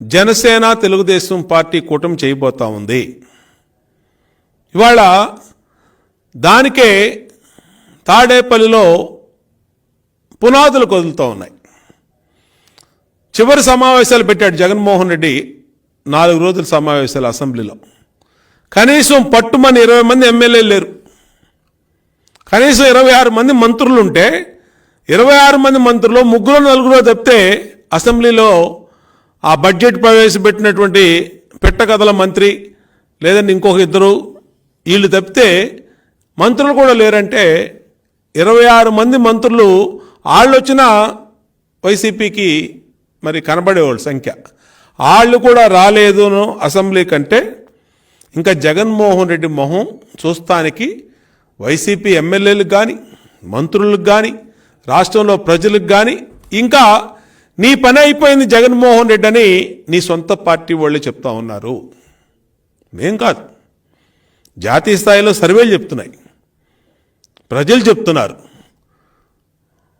Janasena Telugu Desam party కూటమి చేయబోతా ఉంది. ఇవాళ దానికే తాడేపల్లిలో పునాదులు కదులుతూ ఉన్నాయి. చివరి సమావేశాలు పెట్టాడు జగన్మోహన్ రెడ్డి నాలుగు రోజుల సమావేశాలు అసెంబ్లీలో. కనీసం పట్టుమని ఇరవై మంది ఎమ్మెల్యేలు లేరు. కనీసం ఇరవై ఆరు మంది మంత్రులు ఉంటే ఇరవై ఆరు మంది మంత్రులు ముగ్గురు నలుగురు తప్పితే అసెంబ్లీలో ఆ బడ్జెట్ ప్రవేశపెట్టినటువంటి పెట్టకథల మంత్రి లేదంటే ఇంకొక ఇద్దరు వీళ్ళు తప్పితే మంత్రులు కూడా లేరంటే ఇరవై ఆరు మంది మంత్రులు వాళ్ళు వచ్చిన వైసీపీకి మరి కనబడేవాళ్ళు సంఖ్య. వాళ్ళు కూడా రాలేదును అసెంబ్లీ కంటే ఇంకా జగన్మోహన్ రెడ్డి మొహం చూస్తానికి వైసీపీ ఎమ్మెల్యేలకు కానీ మంత్రులకు కానీ రాష్ట్రంలో ప్రజలకు కానీ ఇంకా నీ పని అయిపోయింది జగన్మోహన్ రెడ్డి అని నీ సొంత పార్టీ వాళ్ళు చెప్తా ఉన్నారు. మేం కాదు. జాతీయ స్థాయిలో సర్వేలు చెప్తున్నాయి. ప్రజలు చెప్తున్నారు.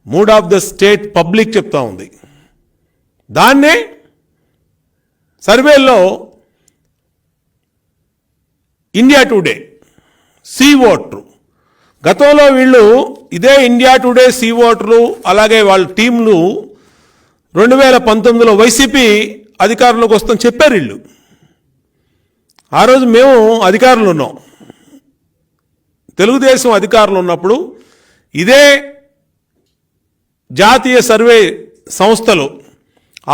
Mood of the state public చెప్తా ఉంది. దాన్నే సర్వేల్లో ఇండియా టుడే సి ఓటరు. గతంలో వీళ్ళు ఇదే ఇండియా టుడే సి ఓటరు అలాగే వాళ్ళ టీంలు రెండు వేల పంతొమ్మిదిలో వైసీపీ అధికారంలోకి వస్తాం చెప్పారు వీళ్ళు. ఆ రోజు మేము అధికారంలో ఉన్నాం. తెలుగుదేశం అధికారంలో ఉన్నప్పుడు ఇదే జాతీయ సర్వే సంస్థలు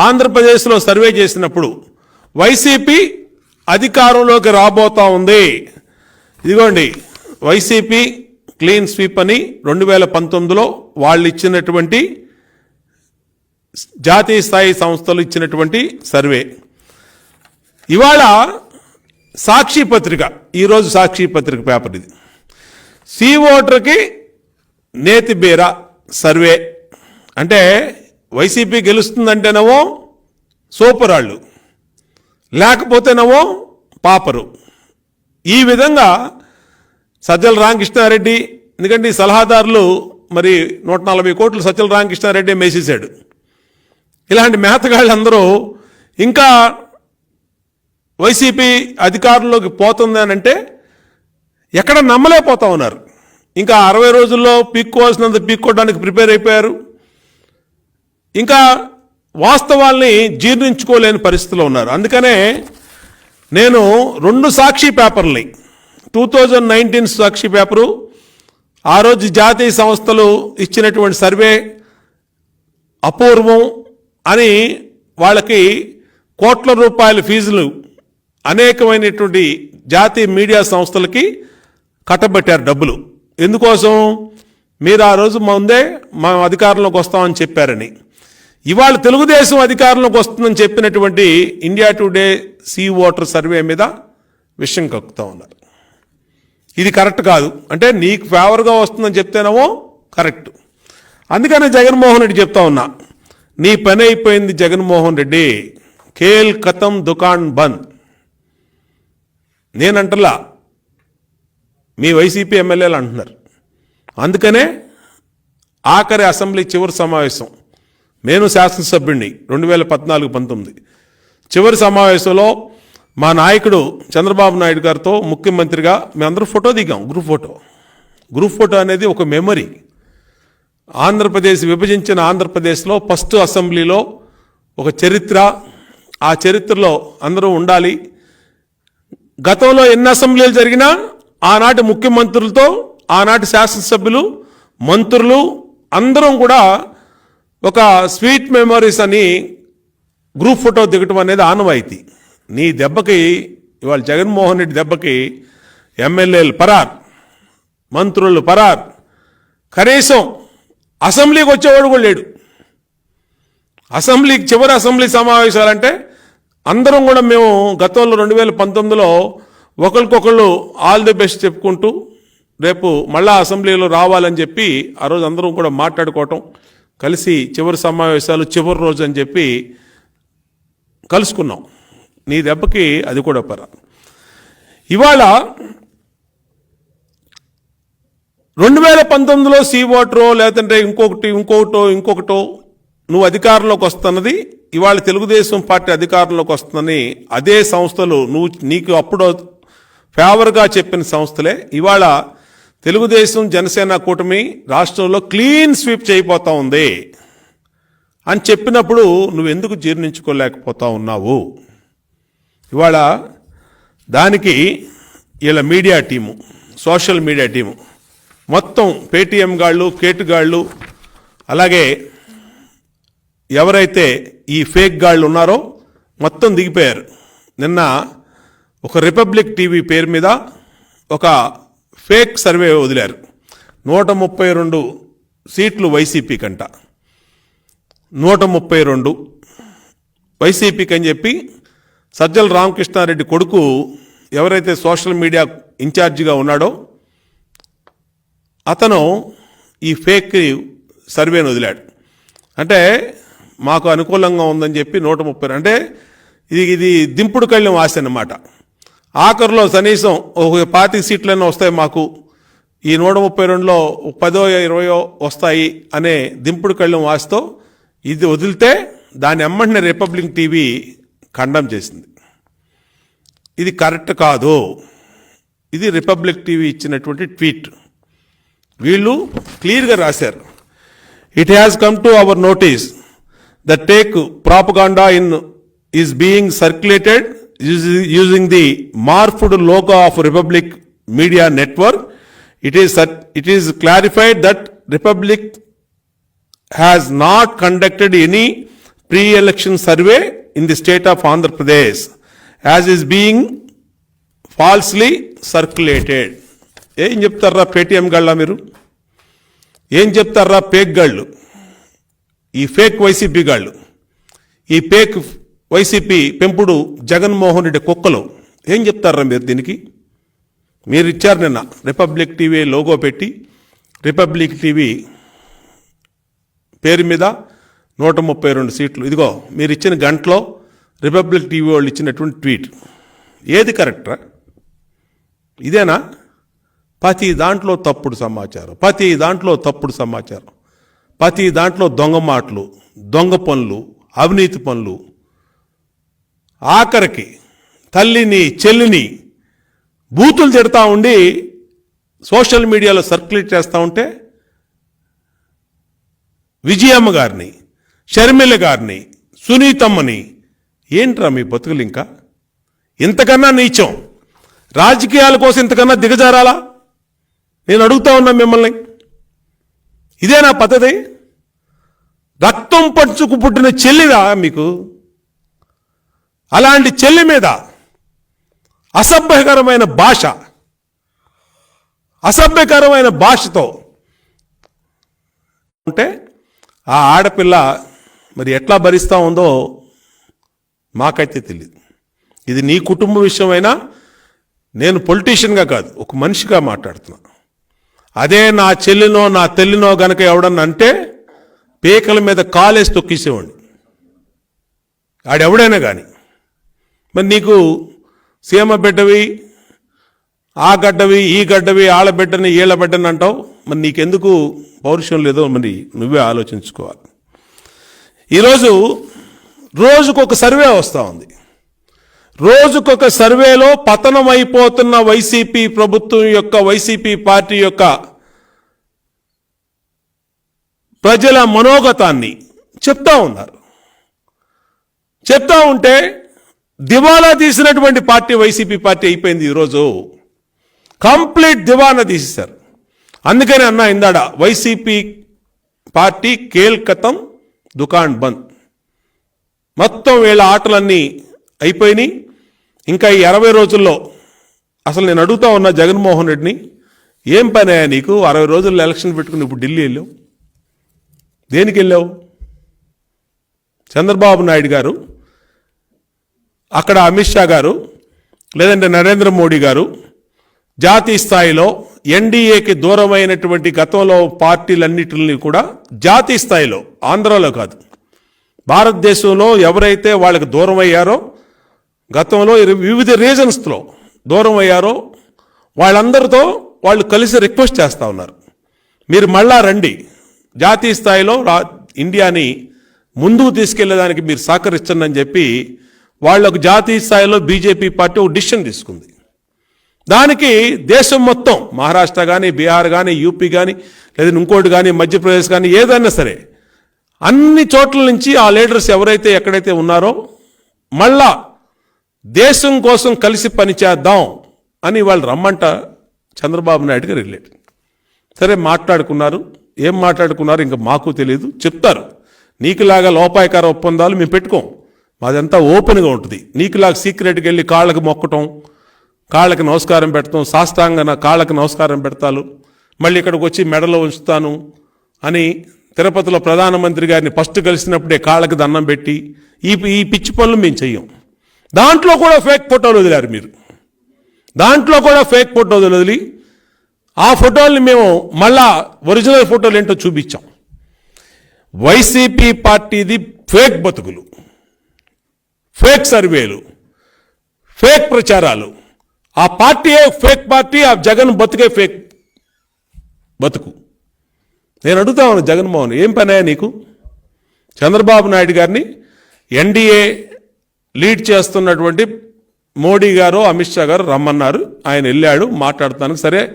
ఆంధ్రప్రదేశ్లో సర్వే చేసినప్పుడు వైసీపీ అధికారంలోకి రాబోతా ఉంది. ఇదిగోండి వైసీపీ క్లీన్ స్వీప్ అని రెండు వేల పంతొమ్మిదిలో వాళ్ళు ఇచ్చినటువంటి జాతీయ స్థాయి సంస్థలు ఇచ్చినటువంటి సర్వే. ఇవాళ సాక్షి పత్రిక ఈరోజు సాక్షి పత్రిక పేపర్ ఇది. సి ఓటర్కి నేతి బీర సర్వే. అంటే వైసీపీ గెలుస్తుందంటేనేమో సూపరాళ్ళు లేకపోతేనేమో పాపరు. ఈ విధంగా సజ్జల రామకృష్ణారెడ్డి ఎందుకంటే ఈ సలహాదారులు మరి నూట నలభై కోట్లు సజ్జల రామకృష్ణారెడ్డి మేసేశాడు. ఇలాంటి మేతగాళ్ళందరూ ఇంకా వైసీపీ అధికారంలోకి పోతుంది అని అంటే ఎక్కడ నమ్మలేకపోతా ఉన్నారు. ఇంకా అరవై రోజుల్లో పీక్కోవాల్సినంత పీక్కోవడానికి ప్రిపేర్ అయిపోయారు. ఇంకా వాస్తవాల్ని జీర్ణించుకోలేని పరిస్థితిలో ఉన్నారు. అందుకనే నేను రెండు సాక్షి పేపర్ని two thousand nineteen Sakshi paper ఆ రోజు జాతీయ సంస్థలు ఇచ్చినటువంటి సర్వే అపూర్వం అని వాళ్ళకి కోట్ల రూపాయల ఫీజులు అనేకమైనటువంటి జాతీయ మీడియా సంస్థలకి కట్టబెట్టారు డబ్బులు. ఎందుకోసం? మీరు ఆ రోజు ముందే మా అధికారంలోకి వస్తామని చెప్పారని. ఇవాళ తెలుగుదేశం అధికారంలోకి వస్తుందని చెప్పినటువంటి India Today C voter survey మీద విషయం కక్కుతా ఉన్నారు. ఇది కరెక్ట్ కాదు. అంటే నీకు ఫేవర్గా వస్తుందని చెప్తేనేమో కరెక్ట్. అందుకనే జగన్మోహన్ రెడ్డి చెప్తా ఉన్నా. నీ పని అయిపోయింది జగన్మోహన్ రెడ్డి. ఖేల్ కథం దుకాన్ బంద్. నేనంటలా మీ వైసీపీ ఎమ్మెల్యేలు అంటున్నారు. అందుకనే ఆఖరి అసెంబ్లీ చివరి సమావేశం. నేను శాసనసభ్యుడిని రెండు వేల పద్నాలుగు పంతొమ్మిది. చివరి సమావేశంలో మా నాయకుడు చంద్రబాబు నాయుడు గారితో ముఖ్యమంత్రిగా మేమందరూ ఫోటో దిగాం గ్రూప్ ఫోటో. గ్రూప్ ఫోటో అనేది ఒక మెమరీ. ఆంధ్రప్రదేశ్ విభజించిన ఆంధ్రప్రదేశ్లో ఫస్ట్ అసెంబ్లీలో ఒక చరిత్ర. ఆ చరిత్రలో అందరూ ఉండాలి. గతంలో ఎన్ని అసెంబ్లీలు జరిగినా ఆనాటి ముఖ్యమంత్రులతో ఆనాటి శాసనసభ్యులు మంత్రులు అందరం కూడా ఒక స్వీట్ మెమరీస్ అని గ్రూప్ ఫోటో దిగటం అనేది ఆనవాయితీ. నీ దెబ్బకి ఇవాళ జగన్మోహన్ రెడ్డి దెబ్బకి ఎమ్మెల్యేలు పరార్ మంత్రులు పరార్. కనీసం అసెంబ్లీకి వచ్చేవాడు కూడా లేడు. అసెంబ్లీకి చివరి అసెంబ్లీ సమావేశాలంటే అందరం కూడా మేము గతంలో రెండు వేల పంతొమ్మిదిలో ఒకరికొకళ్ళు ఆల్ ది బెస్ట్ చెప్పుకుంటూ రేపు మళ్ళా అసెంబ్లీలో రావాలని చెప్పి ఆ రోజు అందరం కూడా మాట్లాడుకోవటం కలిసి చివరి సమావేశాలు చివరి రోజు అని చెప్పి కలుసుకున్నాం. నీ దెబ్బకి అది కూడా పర ఇవాళ రెండు వేల పంతొమ్మిదిలో సీ ఓటరో లేదంటే ఇంకొకటి ఇంకొకటో ఇంకొకటో నువ్వు అధికారంలోకి వస్తున్నది ఇవాళ తెలుగుదేశం పార్టీ అధికారంలోకి వస్తుందని అదే సంస్థలు నువ్వు నీకు అప్పుడు ఫేవర్గా చెప్పిన సంస్థలే. ఇవాళ తెలుగుదేశం జనసేన కూటమి రాష్ట్రంలో క్లీన్ స్వీప్ చేయబోతా ఉంది అని చెప్పినప్పుడు నువ్వెందుకు జీర్ణించుకోలేకపోతా ఉన్నావు? ఇవాళ దానికి ఇలా media team social media team మొత్తం పేటీఎం గాళ్ళు కేటుగాళ్ళు అలాగే ఎవరైతే ఈ ఫేక్ గాళ్ళు ఉన్నారో మొత్తం దిగిపోయారు. నిన్న ఒక రిపబ్లిక్ టీవీ పేరు మీద ఒక ఫేక్ సర్వే వదిలారు. నూట ముప్పై రెండు సీట్లు వైసీపీ కంట. నూట ముప్పై రెండు వైసీపీకి అని చెప్పి సజ్జల రామకృష్ణారెడ్డి కొడుకు ఎవరైతే సోషల్ మీడియా ఇన్ఛార్జిగా ఉన్నాడో అతను ఈ ఫేక్ సర్వేను వదిలాడు. అంటే మాకు అనుకూలంగా ఉందని చెప్పి నూట ముప్పై అంటే ఇది ఇది దింపుడు కళ్ళెం ఆశ అన్నమాట. ఆఖరిలో కనీసం ఒక పాతి సీట్లైనా వస్తాయి మాకు. ఈ నూట ముప్పై రెండులో పదో ఇరవయో వస్తాయి అనే దింపుడు కళ్ళెం ఆశతో ఇది వదిలితే దాని ఎమ్మంటిన రిపబ్లిక్ టీవీ ఖండం చేసింది. ఇది కరెక్ట్ కాదు. ఇది రిపబ్లిక్ టీవీ ఇచ్చినటువంటి ట్వీట్. వీళ్ళు క్లియర్గా రాశారు it has come to our notice the take propaganda in is being circulated using the morphed logo of Republic media network it is it is clarified that Republic has not conducted any pre election survey in the state of Andhra Pradesh as is being falsely circulated. ఏం చెప్తారా Paytm గళ్ళ మీరు? ఏం చెప్తారా పేక్ గాళ్ళు? ఈ fake YCP గాళ్ళు. ఈ fake YCP పెంపుడు జగన్మోహన్ రెడ్డి కుక్కలు. ఏం చెప్తారా మీరు దీనికి? మీరు ఇచ్చారు నిన్న రిపబ్లిక్ టీవీ లోగో పెట్టి. రిపబ్లిక్ టీవీ పేరు మీద నూట ముప్పై రెండు సీట్లు. ఇదిగో మీరు ఇచ్చిన గంటలో రిపబ్లిక్ టీవీ వాళ్ళు ఇచ్చినటువంటి ట్వీట్ ఏది కరెక్ట్రా ఇదేనా? ప్రతి దాంట్లో తప్పుడు సమాచారం ప్రతి దాంట్లో తప్పుడు సమాచారం ప్రతి దాంట్లో దొంగ మాటలు దొంగ పనులు అవినీతి పనులు. ఆఖరికి తల్లిని చెల్లిని బూతులు తిడతా ఉండి సోషల్ మీడియాలో సర్క్యులేట్ చేస్తూ ఉంటే విజయమ్మ గారిని షర్మిల గారిని సునీతమ్మని ఏంట్రా మీ బతుకులు ఇంకా? ఇంతకన్నా నీచం. రాజకీయాల కోసం ఇంతకన్నా దిగజారాలా? నేను అడుగుతా ఉన్నా మిమ్మల్ని. ఇదే నా పద్ధతి? రక్తం పంచుకు పుట్టిన చెల్లిదా మీకు? అలాంటి చెల్లి మీద అసభ్యకరమైన భాష అసభ్యకరమైన భాషతో ఉంటే ఆ ఆడపిల్ల మరి ఎట్లా భరిస్తూ ఉందో మాకైతే తెలియదు ఇది నీ కుటుంబ విషయమైనా నేను పొలిటీషియన్గా కాదు ఒక మనిషిగా మాట్లాడుతున్నా. అదే నా చెల్లినో నా తెల్లినో గనక ఎవడన్నా అంటే పీకల మీద కాలేసి తొక్కేసేవాడిని. ఆడెవడైనా కానీ మరి నీకు సీమ బిడ్డవి ఆ గడ్డవి ఈ గడ్డవి ఆళ్ళ బిడ్డని ఈళ్ళ బిడ్డని అంటావు? మరి నీకెందుకు పౌరుషం లేదో మరి నువ్వే ఆలోచించుకోవాలి. ఈరోజు రోజుకొక సర్వే వస్తూ ఉంది. రోజుకొక సర్వేలో పతనమైపోతున్న వైసీపీ ప్రభుత్వం యొక్క వైసీపీ పార్టీ యొక్క ప్రజల మనోగతాన్ని చెప్తా ఉన్నారు. చెప్తా ఉంటే దివాలా తీసినటువంటి పార్టీ వైసీపీ పార్టీ అయిపోయింది ఈరోజు. కంప్లీట్ దివానా తీసేశారు. అందుకని అన్న ఇందాడ వైసీపీ పార్టీ కేల్కతం దుకాణ్ బంద్. మొత్తం వీళ్ళ ఆటలన్నీ అయిపోయినాయి. ఇంకా ఈ అరవై రోజుల్లో అసలు నేను అడుగుతా ఉన్నా జగన్మోహన్ రెడ్డిని ఏం పని అయ్యా నీకు? అరవై రోజుల్లో ఎలక్షన్ పెట్టుకుని ఇప్పుడు ఢిల్లీ వెళ్ళావు? దేనికి వెళ్ళావు? చంద్రబాబు నాయుడు గారు అక్కడ అమిత్ షా గారు లేదంటే నరేంద్ర మోడీ గారు జాతీయ స్థాయిలో ఎన్డీఏకి దూరమైనటువంటి గతంలో పార్టీలన్నిటిని కూడా జాతీయ స్థాయిలో ఆంధ్రాలో కాదు భారతదేశంలో ఎవరైతే వాళ్ళకి దూరం అయ్యారో గతంలో వివిధ రీజన్స్లో దూరం అయ్యారో వాళ్ళందరితో వాళ్ళు కలిసి రిక్వెస్ట్ చేస్తూ ఉన్నారు. మీరు మళ్ళా రండి. జాతీయ స్థాయిలో రా ఇండియాని ముందుకు తీసుకెళ్ళేదానికి మీరు సహకరించండి అని చెప్పి వాళ్ళకు జాతీయ స్థాయిలో బీజేపీ పార్టీ ఒక డిసిషన్ తీసుకుంది. దానికి దేశం మొత్తం మహారాష్ట్ర కానీ బీహార్ కానీ యూపీ కానీ లేదా ఇంకోటి కానీ మధ్యప్రదేశ్ కానీ ఏదైనా సరే అన్ని చోట్ల నుంచి ఆ లీడర్స్ ఎవరైతే ఎక్కడైతే ఉన్నారో మళ్ళా దేశం కోసం కలిసి పనిచేద్దాం అని వాళ్ళు రమ్మంట చంద్రబాబు నాయుడు గారు రిలేట్ సరే మాట్లాడుకున్నారు. ఏం మాట్లాడుకున్నారు? ఇంకా మాకు తెలియదు చెప్తారు. నీకులాగా లోపాయకార ఒప్పందాలు మేము పెట్టుకోం. మాదంతా ఓపెన్గా ఉంటుంది. నీకులాగా సీక్రెట్కి వెళ్ళి కాళ్ళకు మొక్కటం కాళ్ళకి నమస్కారం పెడతాం సాష్టాంగన కాళ్ళకి నమస్కారం పెడతాను మళ్ళీ ఇక్కడికి వచ్చి మెడలో ఉంచుతాను అని తిరుపతిలో ప్రధానమంత్రి గారిని ఫస్ట్ కలిసినప్పుడే కాళ్ళకి దండం పెట్టి ఈ ఈ పిచ్చి పనులు మేము చెయ్యం. దాంట్లో కూడా ఫేక్ ఫోటోలు వదిలారు మీరు. దాంట్లో కూడా ఫేక్ ఫోటోలు వదిలి ఆ ఫోటోల్ని మేము మళ్ళా ఒరిజినల్ ఫోటోలు ఏంటో చూపించాం. వైసీపీ పార్టీది ఫేక్ బతుకులు ఫేక్ సర్వేలు ఫేక్ ప్రచారాలు. ఆ పార్టీయే ఫేక్ పార్టీ ఆ జగన్ బతుకే ఫేక్ బతుకు. నేను అడుగుతా ఉన్నాను జగన్మోహన్ ఏం పని నీకు? చంద్రబాబు నాయుడు గారిని ఎన్డీఏ లీడ్ చేస్తున్నటువంటి మోడీ గారు అమిత్ షా గారు రమ్మన్నారు. ఆయన వెళ్ళాడు మాట్లాడతాను సరే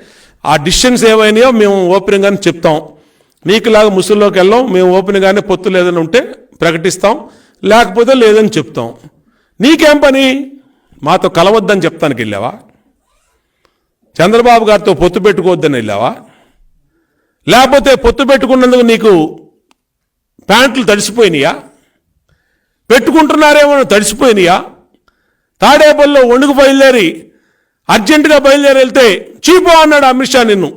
ఆ డిసిషన్స్ ఏమైనాయో మేము ఓపెన్గానే చెప్తాం. నీకులాగా ముసుల్లోకి వెళ్ళాం మేము ఓపెన్గానే పొత్తు లేదని ఉంటే ప్రకటిస్తాం లేకపోతే లేదని చెప్తాం. నీకేం పని? మాతో కలవద్దని చెప్తానికి వెళ్ళావా? చంద్రబాబు గారితో పొత్తు పెట్టుకోవద్దని వెళ్ళావా? లేకపోతే పొత్తు పెట్టుకున్నందుకు నీకు ప్యాంట్లు తడిసిపోయినాయా? పెట్టుకుంటున్నారేమో తడిసిపోయినాయా? తాడేపల్లిలో వణుకు బయలుదేరి అర్జెంటుగా బయలుదేరి వెళ్తే చీపో అన్నాడు అమిత్ షా నిన్ను.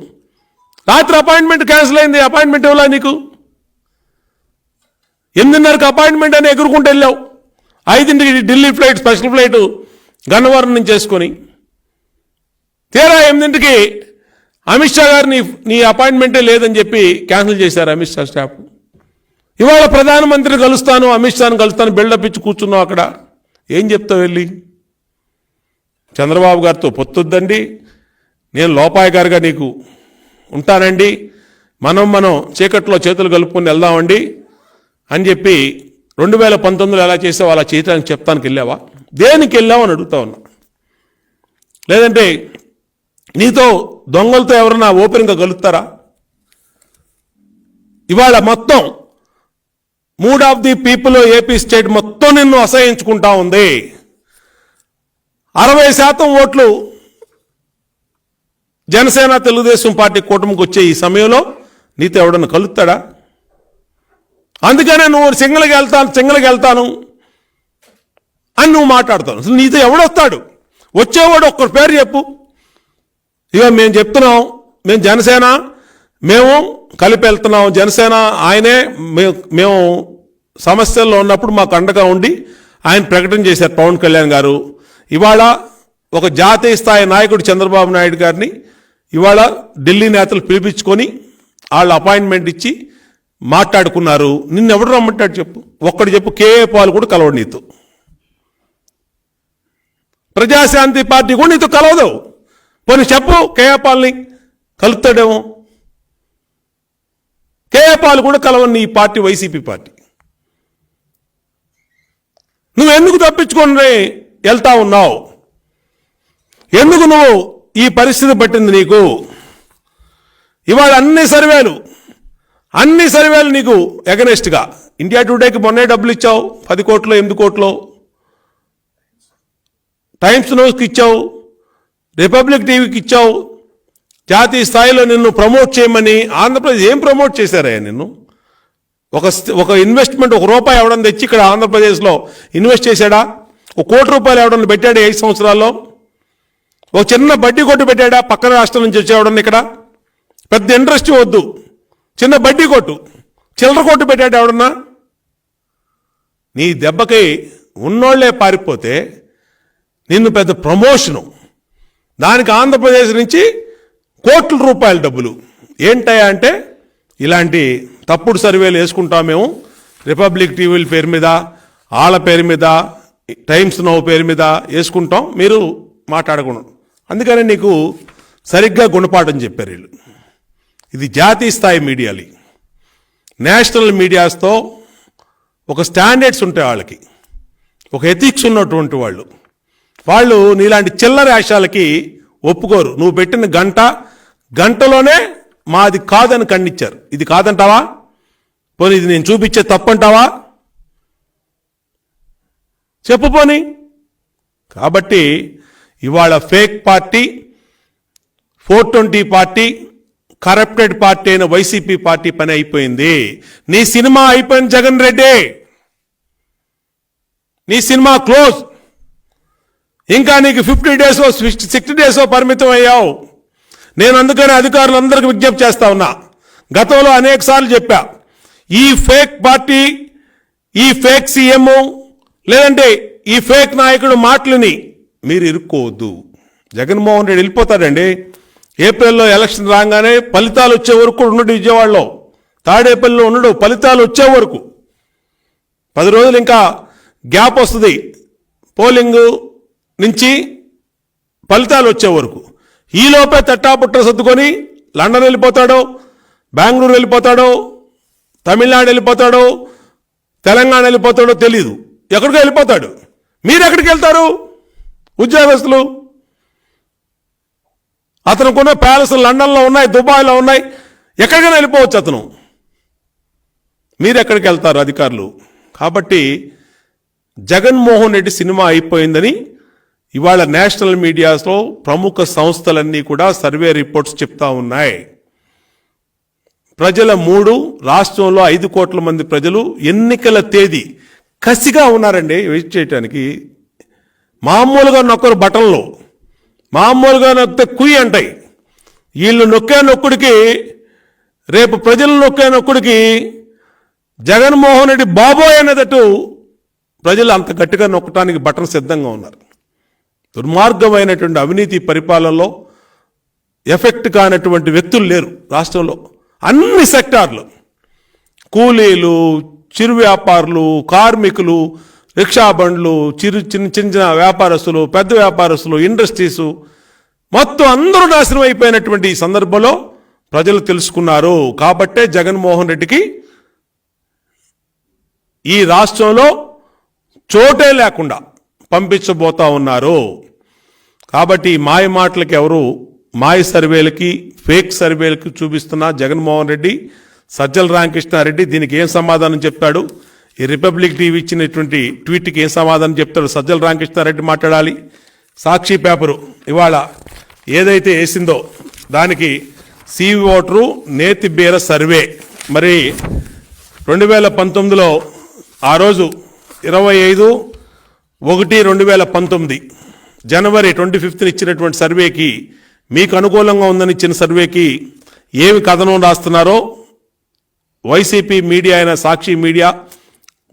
రాత్రి అపాయింట్మెంట్ క్యాన్సిల్ అయింది అపాయింట్మెంట్ ఇవ్వలా నీకు? ఎనిమిదిన్నరకు అపాయింట్మెంట్ అని ఎగురుకుంటూ వెళ్ళావు. ఐదింటికి Delhi flight special flight Gannavaram నుంచి చేసుకొని. తీరా ఎనిమిదింటికి అమిత్ షా గారు నీ నీ అపాయింట్మెంటే లేదని చెప్పి క్యాన్సిల్ చేశారు అమిత్ షా స్టాఫ్. ఇవాళ ప్రధానమంత్రిని కలుస్తాను అమిత్ షాను కలుస్తాను బిల్డప్ ఇచ్చి కూర్చున్నావు అక్కడ. ఏం చెప్తావు వెళ్ళి? చంద్రబాబు గారితో పొత్తొద్దండి. నేను లోపాయ గారుగా నీకు ఉంటానండి. మనం మనం చీకట్లో చేతులు కలుపుకొని వెళ్దామండి అని చెప్పి రెండు వేల పంతొమ్మిదిలో ఎలా చేసావు అలా చేయటానికి చెప్తానికి వెళ్ళావా? దేనికి వెళ్ళావు అని అడుగుతా ఉన్నా. లేదంటే నీతో దొంగలతో ఎవరన్నా ఓపెన్గా కలుస్తారా? ఇవాళ మొత్తం mood of the people AP state మొత్తం నిన్ను అసహించుకుంటా ఉంది. అరవై శాతం ఓట్లు జనసేన తెలుగుదేశం పార్టీ కూటమికి వచ్చే ఈ సమయంలో నీతో ఎవడన్నా కలుస్తాడా? అందుకనే నువ్వు సింగల్కి వెళ్తాను సింగల్కి వెళ్తాను అని నువ్వు మాట్లాడతావు. అసలు నీతో ఎవడొస్తాడు? వచ్చేవాడు ఒక్కరి పేరు చెప్పు. ఇక మేము చెప్తున్నాం మేము జనసేన మేము కలిపి వెళ్తున్నాం. జనసేన ఆయనే మేము మేము సమస్యల్లో ఉన్నప్పుడు మాకు అండగా ఉండి ఆయన ప్రకటన చేశారు పవన్ కళ్యాణ్ గారు. ఇవాళ ఒక జాతీయ స్థాయి నాయకుడు చంద్రబాబు నాయుడు గారిని ఇవాళ ఢిల్లీ నేతలు పిలిపించుకొని వాళ్ళు అపాయింట్మెంట్ ఇచ్చి మాట్లాడుకున్నారు. నిన్ను ఎవడు రమ్మంటాడు చెప్పు? ఒక్కడు చెప్పు కేఏ పాల్ కూడా కలవడు నీతో. ప్రజాశాంతి పార్టీ కూడా నీతో కలవదు. పోనీ చెప్పు కేఏ పాల్ని కలుపుతాడేమో. కేఏ కూడా కలవని ఈ పార్టీ వైసీపీ పార్టీ. నువ్వు ఎందుకు తప్పించుకొని వెళ్తా ఉన్నావు? ఎందుకు నువ్వు ఈ పరిస్థితి పట్టింది నీకు? ఇవాళ అన్ని సర్వేలు అన్ని సర్వేలు నీకు ఎగనెస్ట్గా ఇండియా టుడేకి మొన్నే డబ్బులు ఇచ్చావు పది కోట్లు ఎనిమిది కోట్లు. టైమ్స్ న్యూస్కి ఇచ్చావు రిపబ్లిక్ టీవీకి ఇచ్చావు జాతీయ స్థాయిలో నిన్ను ప్రమోట్ చేయమని ఆంధ్రప్రదేశ్ ఏం ప్రమోట్ చేశారయ్యా నిన్ను? ఒక ఒక ఇన్వెస్ట్మెంట్ ఒక రూపాయి ఎవడం తెచ్చి ఇక్కడ ఆంధ్రప్రదేశ్లో ఇన్వెస్ట్ చేశాడా? ఒక కోటి రూపాయలు ఎవడన్నా పెట్టాడు ఐదు సంవత్సరాల్లో? ఒక చిన్న బడ్డీ కొట్టు పెట్టాడా? పక్కన రాష్ట్రం నుంచి వచ్చేవాడన్నా ఇక్కడ? పెద్ద ఇంట్రెస్ట్ వద్దు. చిన్న బడ్డీ కొట్టు. చిల్లర కొట్టు పెట్టాడు ఎవడన్నా? నీ దెబ్బకి ఉన్నోళ్ళే పారిపోతే నిన్ను పెద్ద ప్రమోషను దానికి ఆంధ్రప్రదేశ్ నుంచి కోట్ల రూపాయల డబ్బులు. ఏంటయా అంటే ఇలాంటి తప్పుడు సర్వేలు వేసుకుంటాం మేము. రిపబ్లిక్ టీవీల పేరు మీద ఆళ్ళ పేరు మీద టైమ్స్ నో పేరు మీద వేసుకుంటాం. మీరు మాట్లాడకూడదు అందుకనే నీకు సరిగ్గా గుణపాఠం చెప్పారు వీళ్ళు. ఇది జాతీయ స్థాయి మీడియాలు నేషనల్ మీడియాస్తో ఒక స్టాండర్డ్స్ ఉంటాయి వాళ్ళకి. ఒక ఎథిక్స్ ఉన్నటువంటి వాళ్ళు. వాళ్ళు నీలాంటి చిల్లర ఆశాలకి ఒప్పుకోరు. నువ్వు పెట్టిన గంట గంటలోనే మాది కాదని ఖండించారు ఇది కాదంటావా? పోనీ ఇది నేను చూపించే తప్పంటావా? చెప్పు పోని. కాబట్టి ఇవాళ fake party four twenty party corrupted party అయిన వైసీపీ పార్టీ పని అయిపోయింది. నీ సినిమా అయిపోయింది జగన్ రెడ్డి. నీ సినిమా క్లోజ్. ఇంకా నీకు ఫిఫ్టీ డేస్ సిక్స్టీ డేస్ పరిమితం అయ్యావు. నేను అందుకని అధికారులందరికీ విజ్ఞప్తి చేస్తా ఉన్నా. గతంలో అనేక సార్లు చెప్పా. ఈ ఫేక్ పార్టీ ఈ ఫేక్ సీఎం లేదంటే ఈ ఫేక్ నాయకుడు మాటలని మీరు ఇరుక్కోవద్దు. జగన్మోహన్ రెడ్డి వెళ్ళిపోతాడండి. ఏప్రిల్లో ఎలక్షన్ రాగానే ఫలితాలు వచ్చే వరకు కూడా ఉండడు విజయవాడలో. తాడేపల్లిలో ఉండడు ఫలితాలు వచ్చే వరకు. పది రోజులు ఇంకా గ్యాప్ వస్తుంది. పోలింగ్ నుంచి ఫలితాలు వచ్చే వరకు. ఈలోపే తట్టాపుట్ట సర్దుకొని లండన్ వెళ్ళిపోతాడో బెంగళూరు వెళ్ళిపోతాడో తమిళనాడు వెళ్ళిపోతాడో తెలంగాణ వెళ్ళిపోతాడో తెలీదు. ఎక్కడికో వెళ్ళిపోతాడు. మీరు ఎక్కడికి వెళ్తారు? ఉద్యోగస్తులు. అతనుకున్న ప్యాలెస్ లండన్లో ఉన్నాయి దుబాయ్లో ఉన్నాయి. ఎక్కడికైనా వెళ్ళిపోవచ్చు అతను. మీరు ఎక్కడికి వెళ్తారు అధికారులు? కాబట్టి జగన్మోహన్ రెడ్డి సినిమా అయిపోయిందని ఇవాళ నేషనల్ మీడియాస్లో ప్రముఖ సంస్థలన్నీ కూడా సర్వే రిపోర్ట్స్ చెప్తా ఉన్నాయి. ప్రజల మూడు రాష్ట్రంలో ఐదు కోట్ల మంది ప్రజలు ఎన్నికల తేదీ కసిగా ఉన్నారండి వెయిట్ చేయటానికి. మామూలుగా నొక్కరు బటన్లు మామూలుగా నొక్కితే కుయ్యి అంటాయి. వీళ్ళు నొక్కే నొక్కుడికి రేపు ప్రజలు నొక్కే నొక్కుడికి జగన్మోహన్ రెడ్డి బాబోయ్ అనేటట్టు ప్రజలు అంత గట్టిగా నొక్కటానికి బటన్ సిద్ధంగా ఉన్నారు. దుర్మార్గమైనటువంటి అవినీతి పరిపాలనలో ఎఫెక్ట్ కానటువంటి వ్యక్తులు లేరు రాష్ట్రంలో. అన్ని సెక్టార్లు. కూలీలు చిరు వ్యాపారులు కార్మికులు రిక్షా బండ్లు చిరు చిన్న చిన్న చిన్న వ్యాపారస్తులు పెద్ద వ్యాపారస్తులు ఇండస్ట్రీసు మొత్తం అందరూ నాశనం అయిపోయినటువంటి ఈ సందర్భంలో ప్రజలు తెలుసుకున్నారు. కాబట్టే జగన్మోహన్ రెడ్డికి ఈ రాష్ట్రంలో చోటే లేకుండా పంపించబోతా ఉన్నారు. కాబట్టి మాయ మాటలకి ఎవరు మాయ సర్వేలకి ఫేక్ సర్వేలకి చూపిస్తున్న జగన్మోహన్ రెడ్డి సజ్జల రామకృష్ణారెడ్డి దీనికి ఏం సమాధానం చెప్తాడు? ఈ రిపబ్లిక్ టీవీ ఇచ్చినటువంటి ట్వీట్కి ఏం సమాధానం చెప్తాడు? సజ్జల రామకృష్ణారెడ్డి మాట్లాడాలి. సాక్షి పేపరు ఇవాళ ఏదైతే వేసిందో దానికి సివి ఓటరు నేతి బీర సర్వే. మరి రెండు వేల పంతొమ్మిదిలో ఆ రోజు ఇరవై ఐదు ఒకటి రెండు వేల పంతొమ్మిది. జనవరి ట్వంటీ ఫిఫ్త్ని ఇచ్చినటువంటి సర్వేకి మీకు అనుకూలంగా ఉందని ఇచ్చిన సర్వేకి ఏమి కథనం రాస్తున్నారో వైసీపీ మీడియా అయిన సాక్షి మీడియా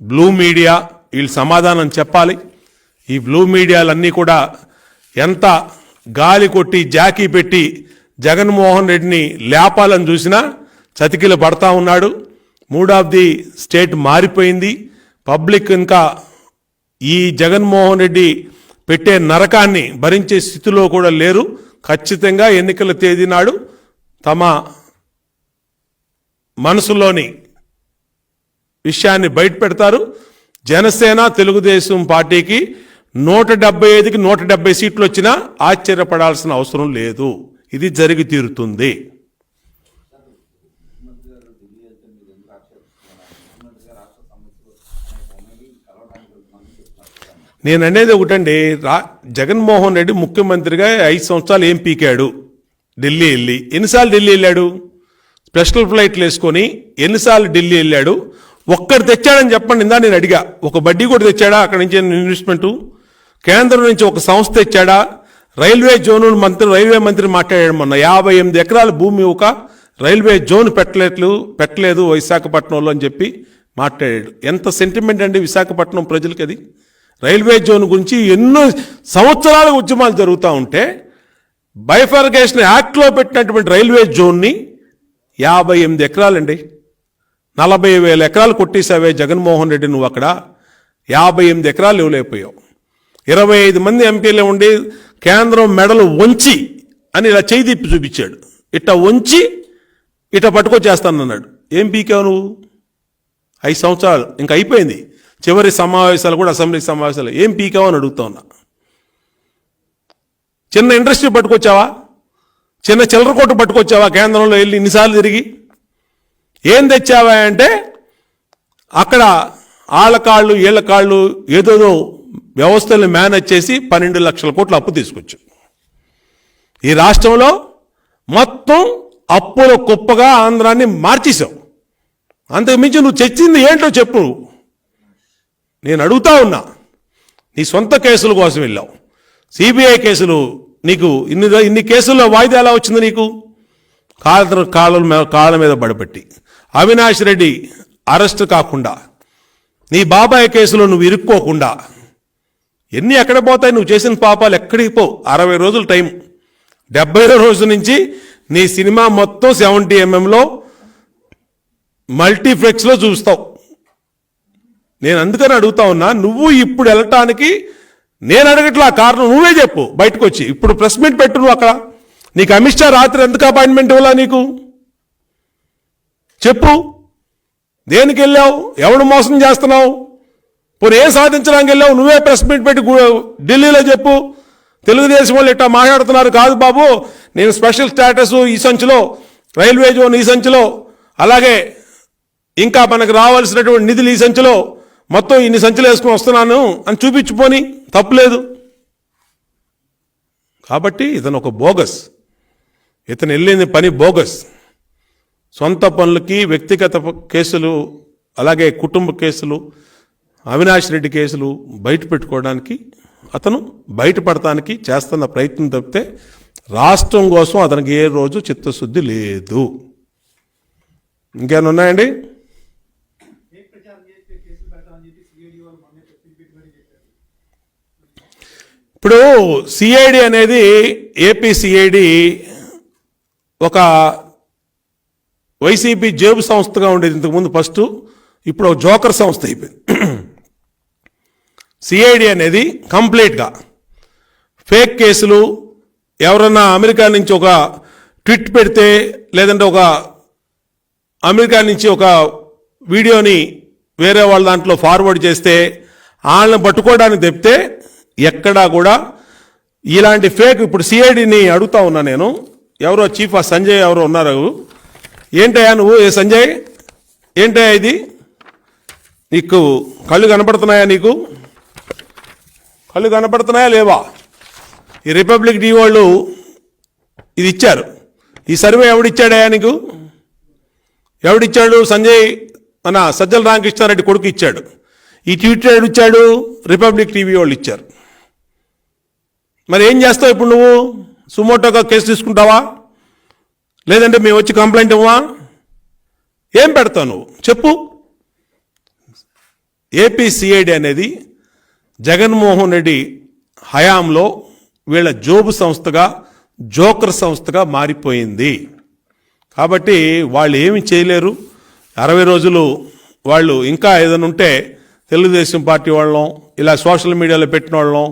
బ్లూ మీడియా వీళ్ళు సమాధానం చెప్పాలి. ఈ బ్లూ మీడియాలన్నీ కూడా ఎంత గాలి కొట్టి జాకీ పెట్టి జగన్మోహన్ రెడ్డిని లేపాలని చూసినా చతికిలు పడతా ఉన్నాడు. మూడ్ ఆఫ్ ది స్టేట్ మారిపోయింది. పబ్లిక్ ఇంకా ఈ జగన్మోహన్ రెడ్డి పెట్టే నరకాన్ని భరించే స్థితిలో కూడా లేరు. ఖచ్చితంగా ఎన్నికల తేదీ నాడు తమ మనసులోని విషయాన్ని బయట పెడతారు. జనసేన తెలుగుదేశం పార్టీకి నూట డెబ్బై ఐదుకి నూట డెబ్బై సీట్లు వచ్చినా ఆశ్చర్యపడాల్సిన అవసరం లేదు. ఇది జరిగి తీరుతుంది. నేను అనేది ఒకటండి రా జగన్మోహన్ రెడ్డి ముఖ్యమంత్రిగా ఐదు సంవత్సరాలు ఏం పీకాడు? ఢిల్లీ వెళ్ళి. ఎన్నిసార్లు ఢిల్లీ వెళ్ళాడు? స్పెషల్ ఫ్లైట్లు వేసుకొని ఎన్నిసార్లు ఢిల్లీ వెళ్ళాడు? ఒక్కడు తెచ్చాడని చెప్పండి ఇందా నేను అడిగా. ఒక బడ్డీ కూడా తెచ్చాడా? అక్కడి నుంచి ఇన్వెస్ట్మెంట్ కేంద్రం నుంచి ఒక సంస్థ తెచ్చాడా? రైల్వే జోన్ మంత్రి రైల్వే మంత్రి మాట్లాడాడు మొన్న. యాభై ఎనిమిది ఎకరాల భూమి ఒక రైల్వే జోన్ పెట్టలేదు పెట్టలేదు విశాఖపట్నంలో అని చెప్పి మాట్లాడాడు. ఎంత సెంటిమెంట్ అండి విశాఖపట్నం ప్రజలకి అది? రైల్వే జోన్ గురించి ఎన్నో సంవత్సరాల ఉద్యమాలు జరుగుతూ ఉంటే బైఫర్గేషన్ యాక్ట్లో పెట్టినటువంటి రైల్వే జోన్ని యాభై ఎనిమిది ఎకరాలండి. నలభై వేల ఎకరాలు కొట్టేసావే జగన్మోహన్ రెడ్డి నువ్వు అక్కడ. యాభై ఎనిమిది ఎకరాలు ఇవ్వలేకపోయావు ఇరవై ఐదు మంది ఎంపీలు ఉండి కేంద్రం మెడలు వంచి అని ఇలా చేయిదిప్పి చూపించాడు. ఇట్ట వంచి ఇట్ట పట్టుకొచ్చేస్తానన్నాడు. ఏం పీకావు నువ్వు? ఐదు సంవత్సరాలు. ఇంకా అయిపోయింది. చివరి సమావేశాలు కూడా అసెంబ్లీ సమావేశాలు. ఏం పీకావని అని అడుగుతా ఉన్నా. చిన్న ఇండస్ట్రీ పట్టుకొచ్చావా? చిన్న చిల్లర కొట్టు పట్టుకొచ్చావా కేంద్రంలో వెళ్ళి ఇన్నిసార్లు తిరిగి? ఏం తెచ్చావా అంటే అక్కడ ఆళ్ళ కాళ్ళు ఈళ్ళ కాళ్ళు ఏదోదో వ్యవస్థలు మేనేజ్ చేసి పన్నెండు లక్షల కోట్ల అప్పు తీసుకొచ్చు. ఈ రాష్ట్రంలో మొత్తం అప్పుల కుప్పగా ఆంధ్రాన్ని మార్చేశావు. అంతకు మించి నువ్వు తెచ్చింది ఏంటో చెప్పు. నేను అడుగుతా ఉన్నా నీ సొంత కేసుల కోసం వెళ్ళావు. సిబిఐ కేసులు నీకు ఇన్ని ఇన్ని కేసుల్లో వాయిదా ఎలా వచ్చింది నీకు? కాళ్ళ కాళ్ళ కాళ్ళ మీద పడబెట్టి అవినాష్ రెడ్డి అరెస్ట్ కాకుండా నీ బాబాయ్ కేసులో నువ్వు ఇరుక్కోకుండా ఎన్ని ఎక్కడ పోతాయి? నువ్వు చేసిన పాపాలు ఎక్కడికి పో అరవై రోజులు టైం. డెబ్బై రోజు నుంచి నీ సినిమా మొత్తం సెవెంటీ ఎంఎంలో మల్టీప్లెక్స్లో చూస్తావు. నేను అందుకని అడుగుతా ఉన్నా నువ్వు ఇప్పుడు వెళ్ళటానికి నేను అడగట్లా కారణం నువ్వే చెప్పు బయటకు వచ్చి ఇప్పుడు ప్రెస్ మీట్ పెట్టు నువ్వు అక్కడ. నీకు అమిత్ షా రాత్రి ఎందుకు అపాయింట్మెంట్ ఇవ్వాలా నీకు? చెప్పు. దేనికి వెళ్ళావు? ఎవడు మోసం చేస్తున్నావు? పోనీ ఏం సాధించడానికి వెళ్ళావు? నువ్వే ప్రెస్ మీట్ పెట్టి ఢిల్లీలో చెప్పు. తెలుగుదేశం వాళ్ళు ఇట్టా మాట్లాడుతున్నారు కాదు బాబు. నేను స్పెషల్ స్టేటస్ ఈ సంచిలో రైల్వే జోన్ ఈ సంచిలో అలాగే ఇంకా మనకు రావాల్సినటువంటి నిధులు ఈ సంచిలో మొత్తం ఇన్ని సంచులు వేసుకుని వస్తున్నాను అని చూపించిపోని తప్పులేదు. కాబట్టి ఇతను ఒక బోగస్. ఇతను వెళ్ళింది పని బోగస్. సొంత పనులకి వ్యక్తిగత కేసులు అలాగే కుటుంబ కేసులు అవినాష్ రెడ్డి కేసులు బయట పెట్టుకోవడానికి అతను బయటపడటానికి చేస్తున్న ప్రయత్నం తప్పితే రాష్ట్రం కోసం అతనికి ఏ రోజు చిత్తశుద్ధి లేదు. ఇంకేమైనా ఉన్నాయండి ఏం ప్రచారం చేస్తే కేసులు పెడతామని చెప్పి సిఐడి వాళ్ళు మొన్న ప్రెస్ పెట్టి మరీ చెప్పారు ఇప్పుడు సిఐడి అనేది ఏపీ సిఐడి ఒక వైసీపీ జేబు సంస్థగా ఉండేది ఇంతకుముందు ఫస్ట్ ఇప్పుడు ఒక జోకర్ సంస్థ అయిపోయింది. సిఐడి అనేది కంప్లీట్గా ఫేక్ కేసులు ఎవరన్నా అమెరికా నుంచి ఒక ట్విట్ పెడితే లేదంటే ఒక అమెరికా నుంచి ఒక వీడియోని వేరే వాళ్ళ దాంట్లో ఫార్వర్డ్ చేస్తే వాళ్ళని పట్టుకోవడానికి తెప్పితే ఎక్కడా కూడా ఇలాంటి ఫేక్ ఇప్పుడు సిఐడిని అడుగుతా ఉన్నా నేను. ఎవరో చీఫ్ ఆ సంజయ్ ఎవరో ఉన్నారు. ఏంటయ్యా నువ్వు? ఏ సంజయ్? ఏంటయ్యా ఇది? నీకు కళ్ళు కనపడుతున్నాయా నీకు? కళ్ళు కనపడుతున్నాయా లేవా? ఈ రిపబ్లిక్ డి వాళ్ళు ఇది ఇచ్చారు. ఈ సర్వే ఎవడిచ్చాడయ్యా నీకు? ఎవడిచ్చాడు సంజయ్? మన సజ్జల రామకృష్ణారెడ్డి కొడుకు ఇచ్చాడు. ఈ ట్వీట్ ఎవడు ఇచ్చాడు రిపబ్లిక్ టీవీ వాళ్ళు ఇచ్చారు. మరి ఏం చేస్తావు ఇప్పుడు నువ్వు? సుమోటోగా కేసు తీసుకుంటావా? లేదంటే మేము వచ్చి కంప్లైంట్ ఇవ్వా ఏం పెడతావు నువ్వు? చెప్పు. ఏపీ సిఐడి అనేది జగన్మోహన్ రెడ్డి హయాంలో వీళ్ళ జోబు సంస్థగా జోకర్ సంస్థగా మారిపోయింది. కాబట్టి వాళ్ళు ఏమి చేయలేరు. అరవై రోజులు వాళ్ళు ఇంకా ఏదైనా ఉంటే తెలుగుదేశం పార్టీ వాళ్ళం ఇలా సోషల్ మీడియాలో పెట్టిన వాళ్ళం